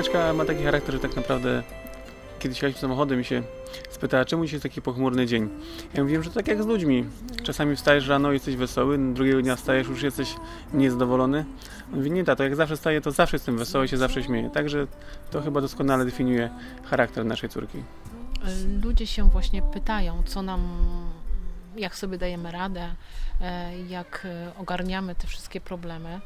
Aneczka ma taki charakter, że tak naprawdę kiedyś jechaliśmy samochodem i się spytała, czemu dzisiaj jest taki pochmurny dzień. Ja mówiłem, że tak jak z ludźmi. Czasami wstajesz rano i jesteś wesoły, drugiego dnia wstajesz, już jesteś niezadowolony. On mówi, nie tato, jak zawsze wstaję, to zawsze jestem wesoły, się zawsze śmieję. Także to chyba doskonale definiuje charakter naszej córki. Ludzie się właśnie pytają, co nam, jak sobie dajemy radę, e, jak e, ogarniamy te wszystkie problemy.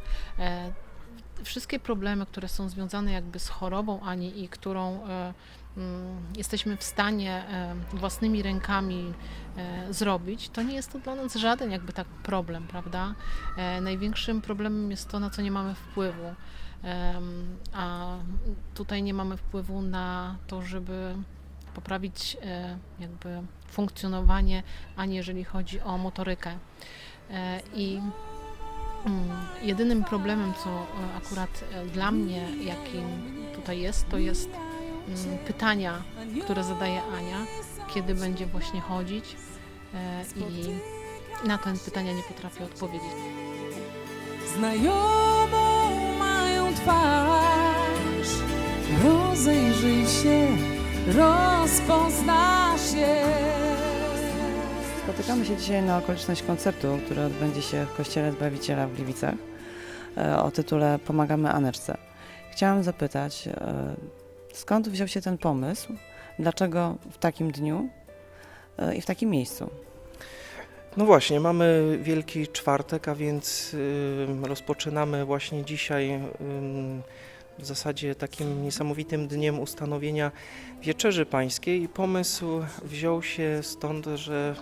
Wszystkie problemy, które są związane jakby z chorobą Ani i którą e, mm, jesteśmy w stanie e, własnymi rękami e, zrobić, to nie jest to dla nas żaden jakby tak problem, prawda? Największym problemem jest to, na co nie mamy wpływu. A tutaj nie mamy wpływu na to, żeby poprawić jakby funkcjonowanie, ani jeżeli chodzi o motorykę. I jedynym problemem, co e, akurat e, dla mnie, jakim tutaj jest, to jest mm, pytania, które zadaje Ania, kiedy będzie właśnie chodzić e, i na te pytania nie potrafię odpowiedzieć. Znajomą mają twarz. Rozejrzyj się, rozpoznasz je Spotykamy się dzisiaj na okoliczność koncertu, który odbędzie się w Kościele Zbawiciela w Gliwicach e, o tytule Pomagamy Aneczce. Chciałam zapytać, e, skąd wziął się ten pomysł? Dlaczego w takim dniu e, i w takim miejscu? No właśnie, mamy Wielki Czwartek, a więc rozpoczynamy właśnie dzisiaj w zasadzie takim niesamowitym dniem ustanowienia Wieczerzy Pańskiej. I pomysł wziął się stąd, że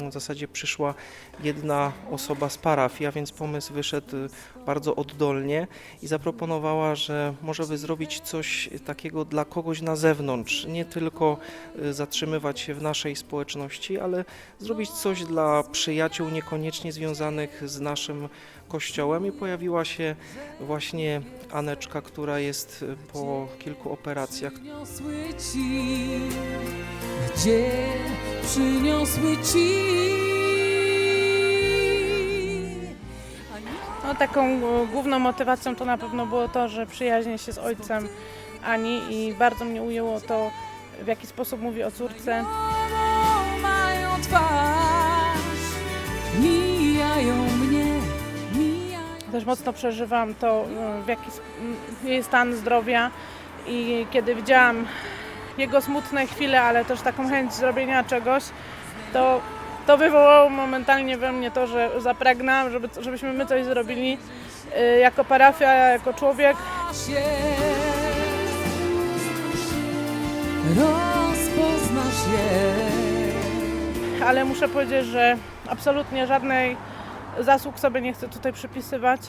ym, w zasadzie przyszła jedna osoba z parafii, a więc pomysł wyszedł y, bardzo oddolnie i zaproponowała, że może by zrobić coś takiego dla kogoś na zewnątrz, nie tylko y, zatrzymywać się w naszej społeczności, ale zrobić coś dla przyjaciół niekoniecznie związanych z naszym kościołem i pojawiła się właśnie Aneczka, która jest y, po kilku operacjach. Przyniosły ci Gdzie przyniosły ci No, taką e, główną motywacją to na pewno było to, że przyjaźnię się z ojcem Ani i bardzo mnie ujęło to, w jaki sposób mówi o córce. Też mocno przeżywam to, e, w jaki m, jej stan zdrowia i kiedy widziałam jego smutne chwile, ale też taką chęć zrobienia czegoś, to, to wywołało momentalnie we mnie to, że zapragnęłam, żeby, żebyśmy my coś zrobili e, jako parafia, jako człowiek. Rozpoznasz je ale muszę powiedzieć, że absolutnie żadnej zasług sobie nie chcę tutaj przypisywać,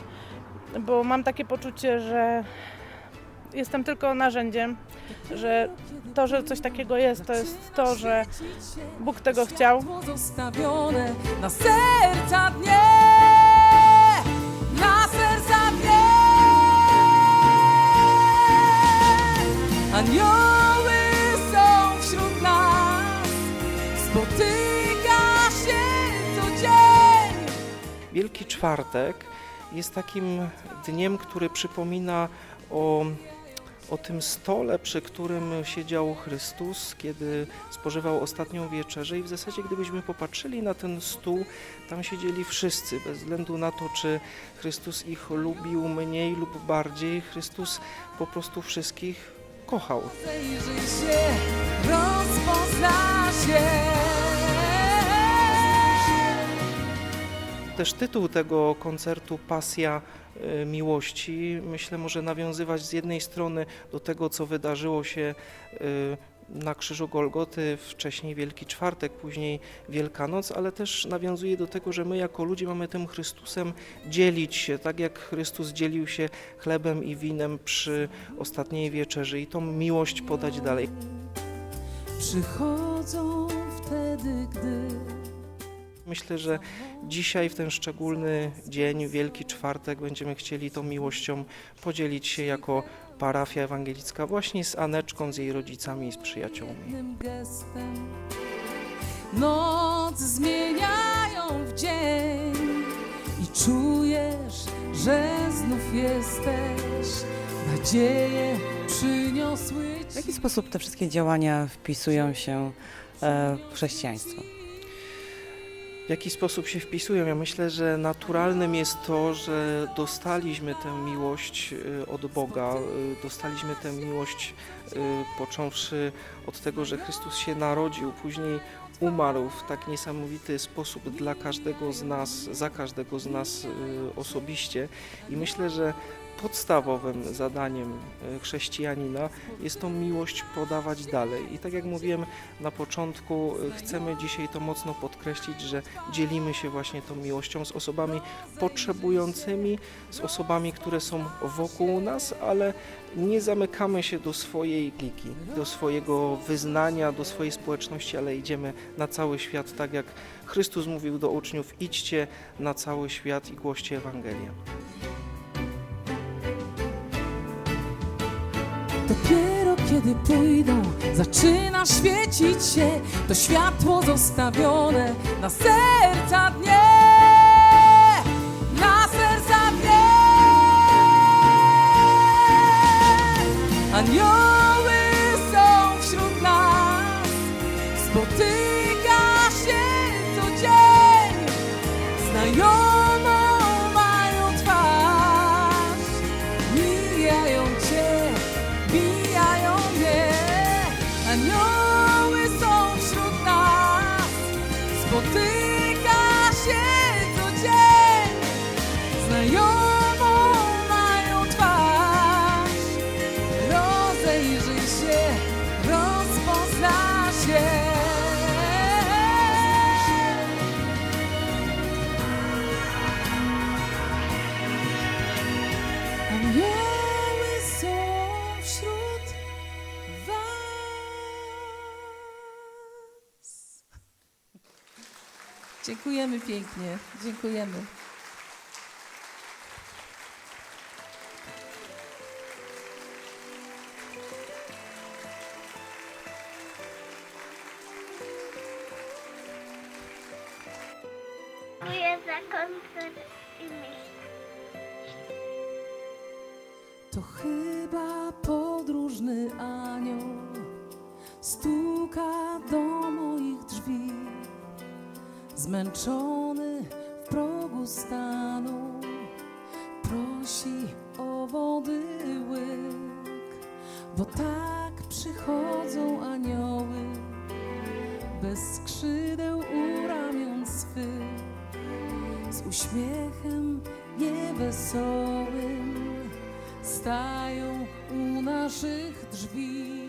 bo mam takie poczucie, że jestem tylko narzędziem, że to, że coś takiego jest, to jest to, że Bóg tego chciał. Pozostawione na serca dnie Wielki Czwartek jest takim dniem, który przypomina o, o tym stole, przy którym siedział Chrystus, kiedy spożywał ostatnią wieczerzę. I w zasadzie gdybyśmy popatrzyli na ten stół, tam siedzieli wszyscy, bez względu na to, czy Chrystus ich lubił mniej lub bardziej, Chrystus po prostu wszystkich kochał. Zajrzyj się, rozpozna się Też tytuł tego koncertu Pasja y, Miłości myślę może nawiązywać z jednej strony do tego, co wydarzyło się y, na krzyżu Golgoty, wcześniej Wielki Czwartek, później Wielkanoc, ale też nawiązuje do tego, że my jako ludzie mamy tym Chrystusem dzielić się, tak jak Chrystus dzielił się chlebem i winem przy ostatniej wieczerzy i tą miłość podać dalej. Przychodzą wtedy, gdy Myślę, że dzisiaj w ten szczególny dzień, Wielki Czwartek, będziemy chcieli tą miłością podzielić się jako parafia ewangelicka właśnie z Aneczką, z jej rodzicami i z przyjaciółmi. Noc zmieniają w dzień I czujesz, że znów jesteś nadzieję przyniosły W jaki sposób te wszystkie działania wpisują się e, w chrześcijaństwo? W jaki sposób się wpisują? Ja myślę, że naturalnym jest to, że dostaliśmy tę miłość y, od Boga, y, dostaliśmy tę miłość y, począwszy od tego, że Chrystus się narodził, później umarł w tak niesamowity sposób dla każdego z nas, za każdego z nas osobiście i myślę, że podstawowym zadaniem y, chrześcijanina jest tą miłość podawać dalej. I tak jak mówiłem na początku, y, chcemy dzisiaj to mocno podkreślić, że dzielimy się właśnie tą miłością z osobami potrzebującymi, z osobami, które są wokół nas, ale nie zamykamy się do swojej kliki, do swojego wyznania, do swojej społeczności, ale idziemy na cały świat, tak jak Chrystus mówił do uczniów: idźcie na cały świat i głoście Ewangelię. Dopiero kiedy pójdą, zaczyna świecić się to światło zostawione na serca dnie. Na serca dnie. Anioły côté. Dziękujemy pięknie. Dziękujemy. Dziękuję za koncert i myśl. To chyba podróżny anioł stuka do moich drzwi. Zmęczony w progu stanu, prosi o wody łyk, bo tak przychodzą anioły bez skrzydeł u ramion swych, z uśmiechem niewesołym stają u naszych drzwi,